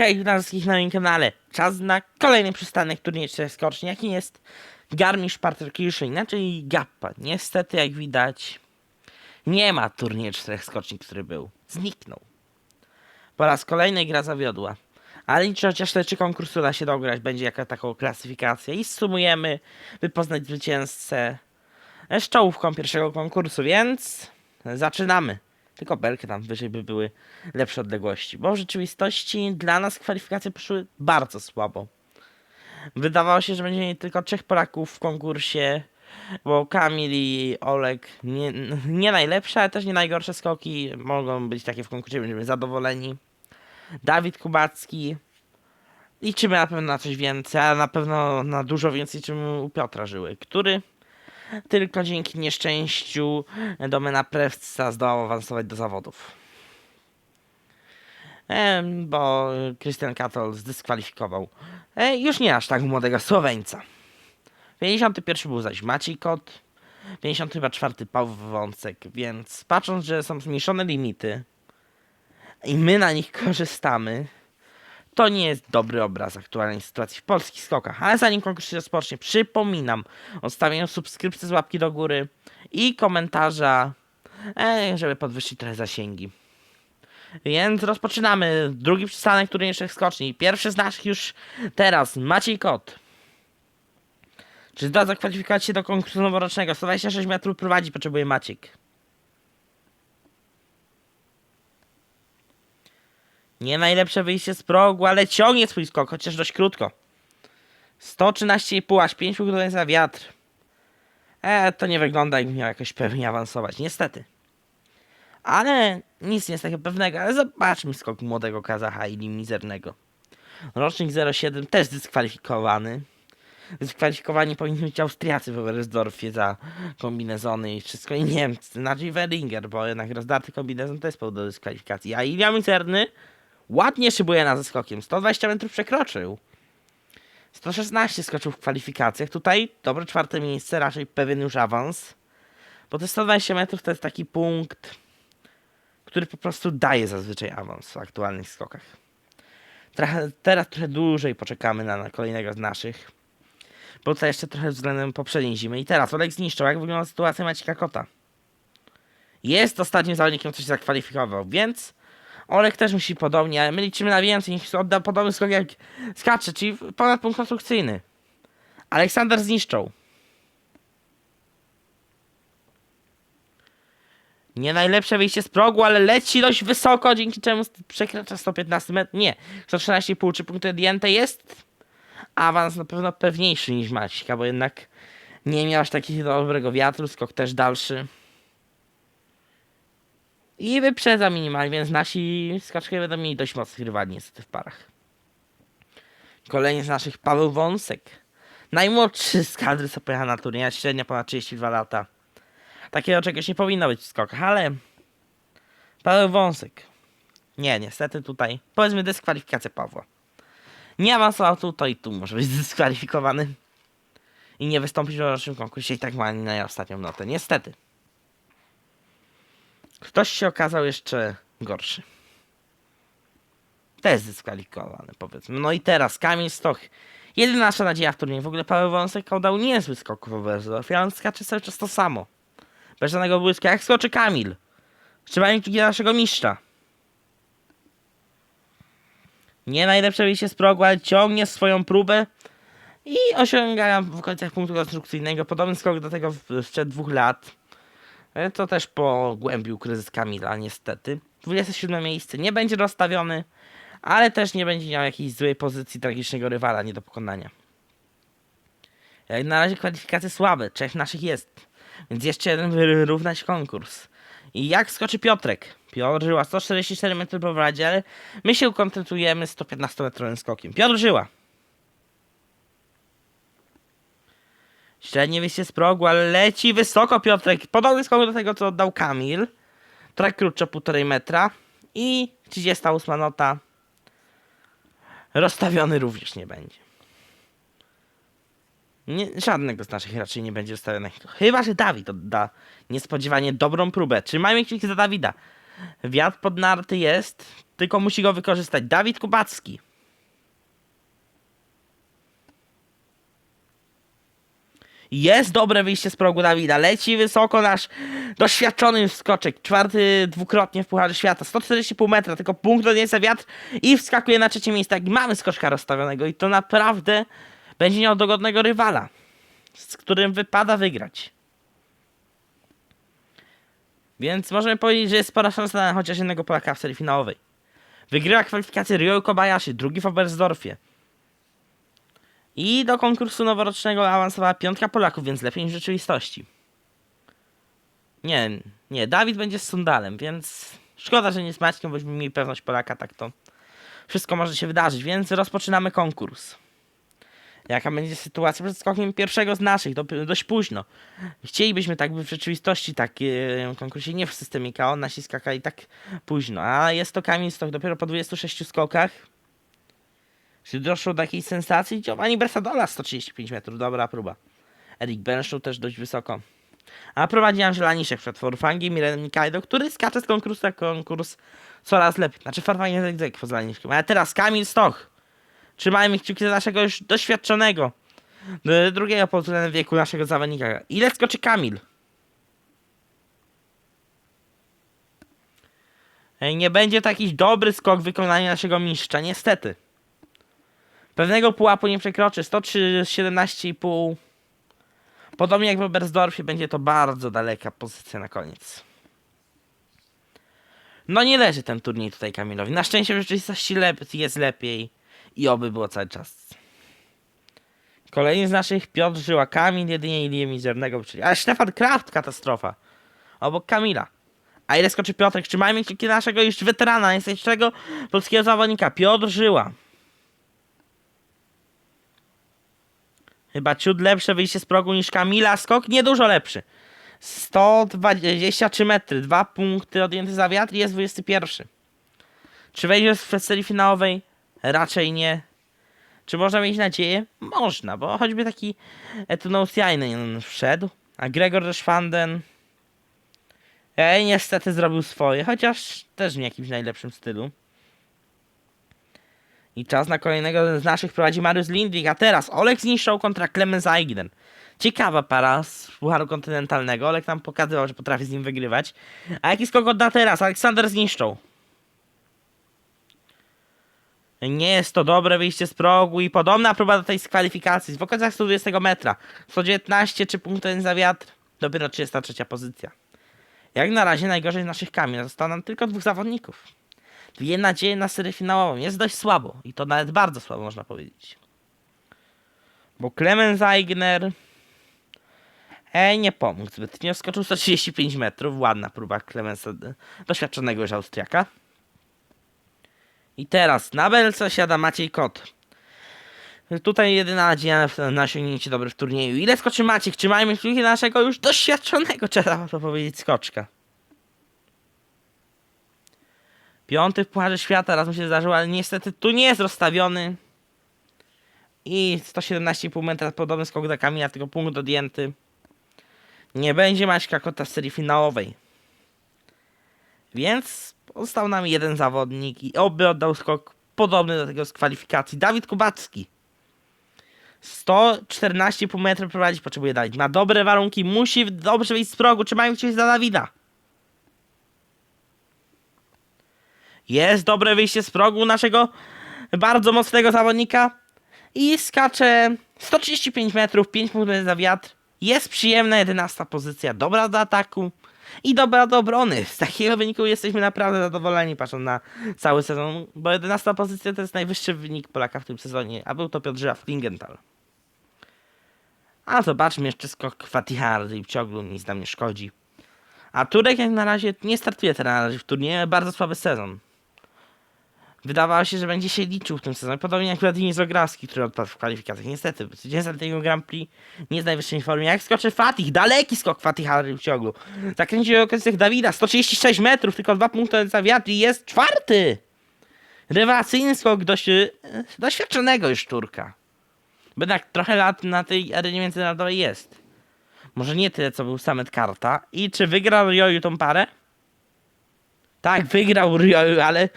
Cześć, witam wszystkich na moim kanale. Czas na kolejny przystanek turniej 4 skoczni, jakim jest Garmisch Partenkirchen, inaczej Gappa. Niestety, jak widać, nie ma turnieju 4 skoczni, który był. Zniknął. Po raz kolejny gra zawiodła. Ale liczę, chociaż te trzy konkursy da się dograć, będzie jaka taką klasyfikację i sumujemy, by poznać zwycięzcę z czołówką pierwszego konkursu, więc zaczynamy. Tylko belki tam wyżej by były lepsze odległości, bo w rzeczywistości dla nas kwalifikacje poszły bardzo słabo. Wydawało się, że będzie tylko trzech Polaków w konkursie, bo Kamil i Olek nie, nie najlepsze, ale też nie najgorsze skoki mogą być takie w konkursie, będziemy zadowoleni. Dawid Kubacki. Liczymy na pewno na coś więcej, ale na pewno na dużo więcej liczymy u Piotra Żyły, który tylko dzięki nieszczęściu domena Prewca zdołał awansować do zawodów. Bo Christian Katol zdyskwalifikował e, już nie aż tak młodego Słoweńca. 51 był zaś Maciej Kot, 54 Paweł Wącek, więc patrząc, że są zmniejszone limity i my na nich korzystamy, to nie jest dobry obraz aktualnej sytuacji w polskich skokach. Ale zanim konkurs się rozpocznie, przypominam o stawieniu subskrypcji z łapki do góry i komentarza, e, żeby podwyższyć trochę zasięgi. Więc rozpoczynamy drugi przystanek turniejszych skoczni. Pierwszy z naszych już teraz, Maciej Kot. Czy zda zakwalifikować się do konkursu noworocznego? 126 metrów prowadzi, potrzebuje Maciek. Nie najlepsze wyjście z progu, ale ciągnie swój skok, chociaż dość krótko. 113,5 aż 5 punktów za wiatr. E, to nie wygląda jakby miał jakoś pewnie awansować, niestety. Ale nic nie jest takiego pewnego, ale zobaczmy skok młodego Kazacha i mizernego. Rocznik 07 też dyskwalifikowany. Dyskwalifikowani powinni być Austriacy w Oberstdorfie za kombinezony i wszystko i Niemcy, znaczy Wellinger, bo jednak rozdarty kombinezon jest powód do dyskwalifikacji. A Ilja Mizerny ładnie szybuje na zeskokiem, 120 metrów przekroczył. 116 skoczył w kwalifikacjach, tutaj dobre czwarte miejsce, raczej pewien już awans. Bo te 120 metrów to jest taki punkt, który po prostu daje zazwyczaj awans w aktualnych skokach. Trochę, teraz trochę dłużej poczekamy na, na kolejnego z naszych. Bo to jeszcze trochę względem poprzedniej zimy. I teraz Olek zniszczył. Jak wygląda sytuacja Macieka Kota? Jest ostatnim zawodnikiem, który się zakwalifikował, więc Olek też musi podobnie, ale my liczymy na więcej. Niech odda podobny skok jak skacze, czyli ponad punkt konstrukcyjny. Aleksander zniszczą. Nie najlepsze wyjście z progu, ale leci dość wysoko, dzięki czemu przekracza 115 metrów. Nie, 113,5 czy punkty odjęte jest awans na pewno pewniejszy niż Maćka, bo jednak nie miał aż takiego dobrego wiatru, skok też dalszy. I wyprzedza minimalnie, więc nasi skaczkowie będą mieli dość mocnych rywali niestety w parach. Kolejny z naszych Paweł Wąsek. Najmłodszy z kadry, co pojechał na turniej, średnio ponad 32 lata. Takiego czegoś nie powinno być w skokach, ale Paweł Wąsek. Nie, niestety tutaj powiedzmy dyskwalifikacja Pawła. Nie awansował tu, to i tu może być dyskwalifikowany. I nie wystąpić w naszym konkursie i tak ma na ostatnią notę. Niestety. Ktoś się okazał jeszcze gorszy. Też zdyskwalifikowany, powiedzmy. No i teraz Kamil Stoch. Jedyna nasza nadzieja w turnieju. W ogóle Paweł Wąsek dał niezły skok w Oberstdorfie, ale on skacze cały czas to samo. Bez żadnego błysku. Jak skoczy Kamil? Trzymajmy kciuki naszego mistrza. Nie najlepsze wyjście z progu, ale ciągnie swoją próbę i osiąga w okolicach punktu konstrukcyjnego podobny skok do tego sprzed dwóch lat. E, To też pogłębił kryzys Kamila, niestety. 27 miejsce nie będzie rozstawiony, ale też nie będzie miał jakiejś złej pozycji tragicznego rywala nie do pokonania. Jak na razie kwalifikacje słabe, trzech naszych jest, więc jeszcze jeden wyrównać konkurs. I jak skoczy Piotrek? Piotr Żyła 144 metry po wodzie, ale my się kontentujemy 115 metrowym skokiem. Piotr Żyła. Średnie wyjście z progu, ale leci wysoko Piotrek. Podobny skok do tego, co oddał Kamil. Trochę krótsze, półtorej metra. I 38 nota. Rozstawiony również nie będzie. Nie, żadnego z naszych raczej nie będzie ustawionego. Chyba, że Dawid odda niespodziewanie dobrą próbę. Trzymajmy kciuki za Dawida. Wiatr pod narty jest, tylko musi go wykorzystać. Dawid Kubacki. Jest dobre wyjście z progu Dawida. Leci wysoko nasz doświadczony skoczek. Czwarty dwukrotnie w Pucharze Świata. 140,5 metra, tylko punkt nieca wiatr i wskakuje na trzecie miejsce. Tak, mamy skoczka rozstawionego i to naprawdę będzie miał dogodnego rywala, z którym wypada wygrać. Więc możemy powiedzieć, że jest spora szansa na chociaż jednego Polaka w serii finałowej. Wygrywa kwalifikację Ryo Kobayashi, drugi w Oberstdorfie. I do konkursu noworocznego awansowała piątka Polaków, więc lepiej niż w rzeczywistości. Nie, nie, Dawid będzie z Sundalem, więc szkoda, że nie z Maćkiem, bośmy mieli pewność Polaka, tak to wszystko może się wydarzyć, więc rozpoczynamy konkurs. Jaka będzie sytuacja przed skokiem pierwszego z naszych, do, dość późno. Chcielibyśmy tak by w rzeczywistości tak e, konkursie, nie w systemie KO, nasi skakali tak późno, a jest to Kamil Stok dopiero po 26 skokach. Czy doszło do jakiejś sensacji? Giovanni Bersadola 135 metrów, dobra próba. Erik Benshaw też dość wysoko. A prowadzi Angela Niszek przed Forfangiem i Renem który skacze z konkursu na konkurs coraz lepiej. Znaczy Forfang jest egzek poza Niszkiem. Ale teraz Kamil Stoch. Trzymajmy kciuki za naszego już doświadczonego, d- drugiego względem wieku naszego zawodnika. Ile skoczy Kamil? Ej, Nie będzie to jakiś dobry skok w wykonaniu naszego mistrza, niestety. Pewnego pułapu nie przekroczy. 117,5. Podobnie jak w Oberstdorfie będzie to bardzo daleka pozycja na koniec. No nie leży ten turniej tutaj Kamilowi. Na szczęście w rzeczywistości lep jest lepiej i oby było cały czas. Kolejny z naszych Piotr Żyła. Kamil jedynie Ilię Mizernego. czyli- Ale Stefan Kraft katastrofa. Obok Kamila. A ile skoczy Piotrek? Trzymajmy kciuki naszego już weterana, najstarszego polskiego zawodnika. Piotr Żyła. Chyba ciut lepsze wyjście z progu niż Kamila. Skok niedużo lepszy. 123 metry. Dwa punkty odjęte za wiatr i jest 21. Czy wejdzie w serii finałowej? Raczej nie. Czy można mieć nadzieję? Można, bo choćby taki Etunousiainen wszedł, a Gregor Deschwanden Ej, niestety zrobił swoje, chociaż też w jakimś najlepszym stylu. I czas na kolejnego z naszych prowadzi Mariusz Lindwig, a teraz Olek zniszczał kontra Clemens Aigden. Ciekawa para z Pucharu Kontynentalnego. Olek nam pokazywał, że potrafi z nim wygrywać. A jaki skok odda teraz? Aleksander zniszczał. Nie jest to dobre wyjście z progu i podobna próba do tej skwalifikacji w okolicach 120 metra. 119 czy punkty za wiatr. Dopiero 33 pozycja. Jak na razie najgorzej z naszych kamień. Zostało nam tylko dwóch zawodników. Dwie nadzieje na serię finałową. Jest dość słabo. I to nawet bardzo słabo można powiedzieć. Bo Clemens Eigner... Ej, nie pomógł zbytnio. Skoczył 135 metrów. Ładna próba Clemensa, doświadczonego już Austriaka. I teraz na belce siada Maciej Kot. Tutaj jedyna nadzieja na- na osiągnięcie dobrych w turnieju. Ile skoczy Maciek? Trzymajmy kciuki naszego już doświadczonego, trzeba to powiedzieć, skoczka. Piąty w Pucharze Świata, raz mu się zdarzyło, ale niestety tu nie jest rozstawiony. I 117,5 metra, podobny skok do Kamila, tylko punkt odjęty. Nie będzie Maćka Kota w serii finałowej. Więc został nam jeden zawodnik i oby oddał skok podobny do tego z kwalifikacji. Dawid Kubacki. 114,5 metra prowadzić potrzebuje Dawid. Ma dobre warunki, musi dobrze wyjść z progu. Trzymają się za Dawida. Jest dobre wyjście z progu naszego bardzo mocnego zawodnika. I skacze 135 metrów, 5 punktów za wiatr. Jest przyjemna 11 pozycja, dobra do ataku i dobra do obrony. Z takiego wyniku jesteśmy naprawdę zadowoleni patrząc na cały sezon, bo 11 pozycja to jest najwyższy wynik Polaka w tym sezonie, a był to Piotr Żyła w Klingenthal. A zobaczmy jeszcze skok Fatihardy i Cioglu, nic nam nie szkodzi. A Turek jak na razie nie startuje teraz w turnieju, bardzo słaby sezon. Wydawało się, że będzie się liczył w tym sezonie, podobnie jak Władimir Zografski, który odpadł w kwalifikacjach. Niestety, zwycięzca tego Grand Prix nie jest najwyższej formie. Jak skoczy Fatih, daleki skok Fatih Harry w ciągu. Zakręcił okresach Dawida, 136 metrów, tylko dwa punkty za wiatr i jest czwarty! Rewelacyjny skok dość, e, doświadczonego już Turka. Jednak trochę lat na tej arenie międzynarodowej jest. Może nie tyle, co był Samet Karta. I czy wygrał Rioju tą parę? Tak, wygrał Rioju, ale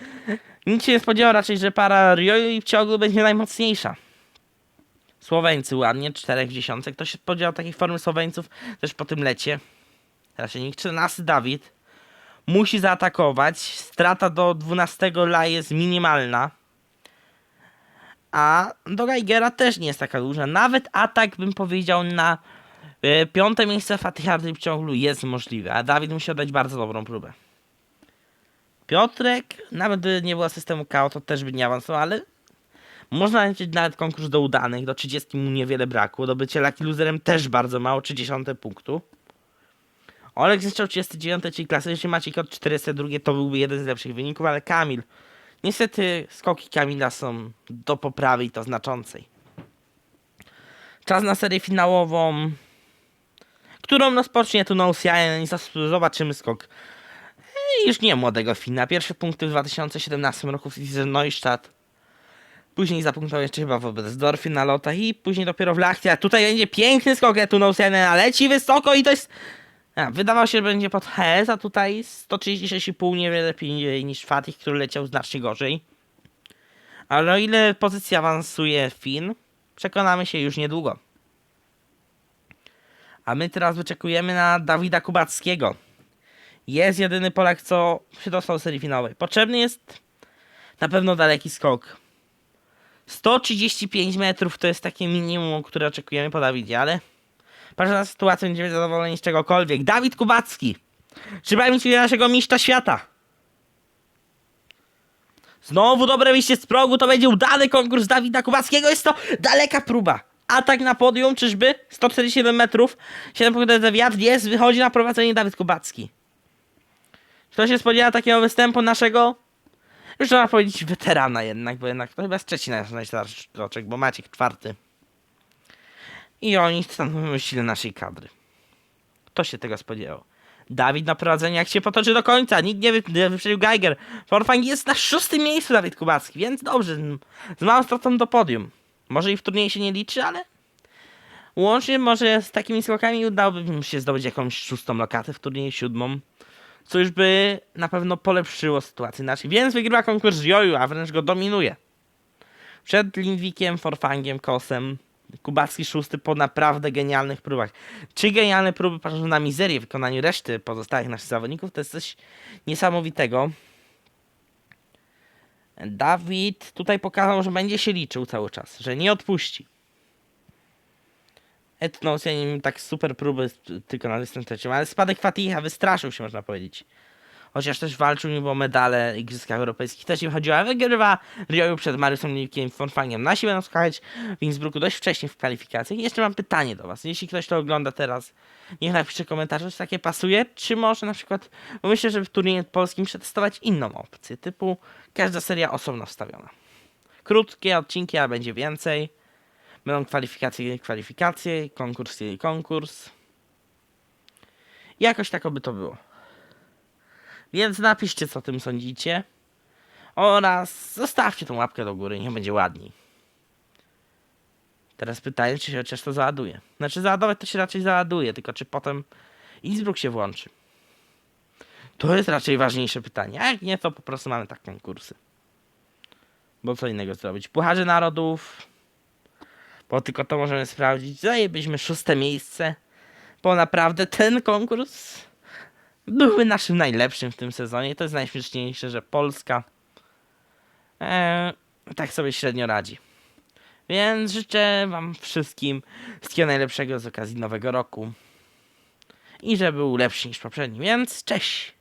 nikt się nie spodziewał raczej, że para Rioju i Pcioglu będzie najmocniejsza. Słoweńcy ładnie, czterech w dziesiątce. Ktoś się spodziewał takiej formy Słoweńców też po tym lecie. Raczej nikt 14 Dawid. Musi zaatakować. Strata do 12 la jest minimalna. A do Geigera też nie jest taka duża. Nawet atak bym powiedział na e, piąte miejsce Fatihardy w ciągu jest możliwy. A Dawid musi oddać bardzo dobrą próbę. Piotrek, nawet gdyby nie było systemu KO, to też by nie awansował, ale można liczyć nawet konkurs do udanych, do 30 mu niewiele brakło. Do bycia Lucky Loserem też bardzo mało, 30 punktu. Olek zniszczył 39, czyli klasycznie Maciek od 42, to byłby jeden z lepszych wyników, ale Kamil. Niestety skoki Kamila są do poprawy i to znaczącej. Czas na serię finałową, którą rozpocznie tu Nousianen i zas- zobaczymy skok już nie młodego Fina. Pierwsze punkty w 2017 roku w Neustadt. Później zapunktował jeszcze chyba wobec Dorfy na lotach i później dopiero w Lachcie. A tutaj będzie piękny skok Etunousianen, leci wysoko i to jest... A, wydawało się, że będzie pod HS, a tutaj 136,5 niewiele lepiej niż Fatih, który leciał znacznie gorzej. Ale o ile pozycja awansuje Fin, przekonamy się już niedługo. A my teraz wyczekujemy na Dawida Kubackiego. Jest jedyny Polak, co się dostał do serii finałowej. Potrzebny jest na pewno daleki skok. 135 metrów to jest takie minimum, które oczekujemy po Dawidzie, ale patrząc na sytuację, będziemy zadowoleni z czegokolwiek. Dawid Kubacki! Trzymajmy się naszego mistrza świata! Znowu dobre wyjście z progu, to będzie udany konkurs Dawida Kubackiego, jest to daleka próba. Atak na podium, czyżby? 147 metrów, 7 punktów za wiatr, jest, wychodzi na prowadzenie Dawid Kubacki. Kto się spodziewa takiego występu naszego? Już trzeba powiedzieć weterana jednak, bo jednak to chyba jest trzeci nasz najstarszy roczek, bo Maciek czwarty. I oni stanowią siłę naszej kadry. Kto się tego spodziewał? Dawid na prowadzeniu jak się potoczy do końca. Nikt nie, wy, nie wyprzedził Geiger. Forfang jest na szóstym miejscu Dawid Kubacki, więc dobrze. Z małą stratą do podium. Może i w turnieju się nie liczy, ale łącznie może z takimi skokami udałoby się zdobyć jakąś szóstą lokatę w turnieju siódmą. Co już by na pewno polepszyło sytuację naszej. Więc wygrywa konkurs Joju, a wręcz go dominuje. Przed Lindwikiem, Forfangiem, Kosem. Kubacki szósty po naprawdę genialnych próbach. Trzy genialne próby patrząc na mizerię w wykonaniu reszty pozostałych naszych zawodników to jest coś niesamowitego. Dawid tutaj pokazał, że będzie się liczył cały czas, że nie odpuści. Etnos, ja nie wiem, tak super próby tylko na dystans trzecim, ale spadek Fatiha wystraszył się, można powiedzieć. Chociaż też walczył niby o medale Igrzyskach Europejskich, też im chodziło, ale wygrywa Rioju przed Mariusem Likiem i Fonfangiem. Nasi będą skakać w Innsbrucku dość wcześnie w kwalifikacjach. Jeszcze mam pytanie do was. Jeśli ktoś to ogląda teraz, niech napisze komentarze, czy takie pasuje, czy może na przykład, bo myślę, że w turnieju polskim przetestować inną opcję, typu każda seria osobno wstawiona. Krótkie odcinki, a będzie więcej. Będą kwalifikacje, kwalifikacje, konkurs i konkurs. Jakoś tak by to było. Więc napiszcie, co o tym sądzicie. Oraz zostawcie tą łapkę do góry, niech będzie ładniej. Teraz pytanie, czy się chociaż to załaduje. Znaczy, załadować to się raczej załaduje, tylko czy potem Innsbruck się włączy. To jest raczej ważniejsze pytanie. A jak nie, to po prostu mamy tak konkursy. Bo co innego zrobić? Pucharze Narodów. Bo tylko to możemy sprawdzić. Zajęlibyśmy szóste miejsce. Bo naprawdę ten konkurs byłby naszym najlepszym w tym sezonie. To jest najśmieszniejsze, że Polska e, tak sobie średnio radzi. Więc życzę Wam wszystkim wszystkiego najlepszego z okazji nowego roku. I żeby był lepszy niż poprzedni. Więc cześć!